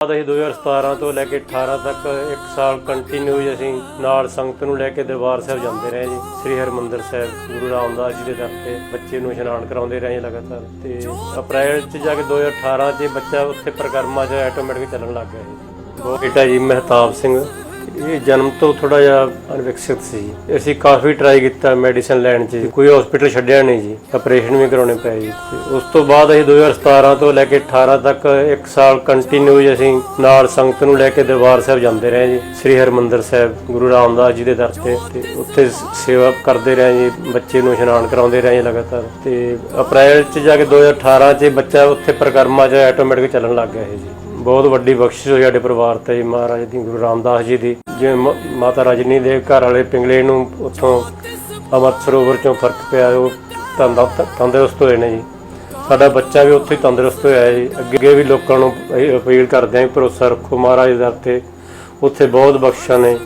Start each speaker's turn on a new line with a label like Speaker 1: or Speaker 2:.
Speaker 1: ਬਾਅਦ ਅਸੀਂ 2017 ਤੋਂ ਲੈ ਕੇ 18 ਤੱਕ ਇੱਕ ਸਾਲ ਕੰਟੀਨਿਊ ਅਸੀਂ ਨਾਲ ਸੰਗਤ ਨੂੰ ਲੈ ਕੇ ਦਰਬਾਰ ਸਾਹਿਬ ਜਾਂਦੇ ਰਹੇ ਜੀ। ਸ੍ਰੀ ਹਰਮੰਦਰ ਸਾਹਿਬ, ਗੁਰੂ ਰਾਮਦਾਸ ਜੀ ਦੇ ਦਰ ਤੇ ਬੱਚੇ ਨੂੰ ਇਸ਼ਨਾਨ ਕਰਾਉਂਦੇ ਰਹੇ ਜੀ ਲਗਾਤਾਰ। ਤੇ ਅਪ੍ਰੈਲ ਚ ਜਾ ਕੇ 2018 ਚ ਬੱਚਾ ਉੱਥੇ ਪ੍ਰਕਰਮਾ ਚ ਆਟੋਮੈਟਿਕ ਚੱਲਣ ਲੱਗ ਗਿਆ ਜੀ। ਬਹੁਤ ਬੇਟਾ ਜੀ ਮਹਿਤਾਬ ਸਿੰਘ ਇਹ ਜਨਮ ਤੋਂ ਥੋੜਾ ਜਿਹਾ ਅਨਵਿਕਸਿਤ ਸੀ ਅਸੀਂ ਕਾਫੀ ਟਰਾਈ ਕੀਤਾ ਮੈਡੀਸਨ ਲੈਣ 'ਚ ਕੋਈ ਹਸਪੀਟਲ ਛੱਡਿਆ ਨਹੀਂ ਜੀ। ਆਪਰੇਸ਼ਨ ਵੀ ਕਰਾਉਣੇ ਪਏ ਜੀ। ਤੇ ਉਸ ਤੋਂ ਬਾਅਦ ਅਸੀਂ 2017 ਤੋਂ ਲੈ ਕੇ 18 ਤੱਕ ਇੱਕ ਸਾਲ ਕੰਟੀਨਿਊ ਅਸੀਂ ਨਾਲ ਸੰਗਤ ਨੂੰ ਲੈ ਕੇ ਦਰਬਾਰ ਸਾਹਿਬ ਜਾਂਦੇ ਰਹੇ ਜੀ। ਸ੍ਰੀ ਹਰਮੰਦਰ ਸਾਹਿਬ, ਗੁਰੂ ਰਾਮਦਾਸ ਜੀ ਦੇ ਦਰ ਤੇ। ਤੇ ਉੱਥੇ ਸੇਵਾ ਕਰਦੇ ਰਹੇ ਜੀ। ਬੱਚੇ ਨੂੰ ਇਸ਼ਨਾਨ ਕਰਾਉਂਦੇ ਰਹੇ ਜੀ ਲਗਾਤਾਰ। ਤੇ ਅਪ੍ਰੈਲ 'ਚ ਜਾ ਕੇ 2018 'ਚ ਬੱਚਾ ਉੱਥੇ ਪ੍ਰਕਰਮਾ 'ਚ ਆਟੋਮੈਟਿਕ ਚੱਲਣ ਲੱਗ ਗਿਆ ਇਹ ਜੀ। ਬਹੁਤ ਵੱਡੀ ਬਖਸ਼ਿਸ਼ ਹੋਈ ਸਾਡੇ ਪਰਿਵਾਰ ਤੇ ਜੀ, ਮਹਾਰਾਜ ਦੀ, ਗੁਰੂ ਰਾਮਦਾਸ ਜੀ ਦੀ। ਜਿਵੇਂ ਮ- ਮਾਤਾ ਰਜਨੀ ਦੇ ਘਰ ਵਾਲੇ ਪਿੰਗਲੇ ਨੂੰ ਉੱਥੋਂ ਅੰਮ੍ਰਿਤ ਸਰੋਵਰ ਚੋਂ ਫ਼ਰਕ ਪਿਆ, ਉਹ ਤੰਦਾ- ਤੰਦਰੁਸਤ ਹੋਏ ਨੇ ਜੀ। ਸਾਡਾ ਬੱਚਾ ਵੀ ਉੱਥੇ ਹੀ ਤੰਦਰੁਸਤ ਹੋਇਆ ਹੈ ਜੀ। ਅੱਗੇ ਵੀ ਲੋਕਾਂ ਨੂੰ ਇਹ ਅਪੀਲ ਕਰਦੇ ਹਾਂ ਆਂ ਭਰੋਸਾ ਰੱਖੋ ਮਹਾਰਾਜ ਦੇ ਦਰ ਤੇ। ਉੱਥੇ ਬਹੁਤ ਬਖਸ਼ਾਂ ਨੇ।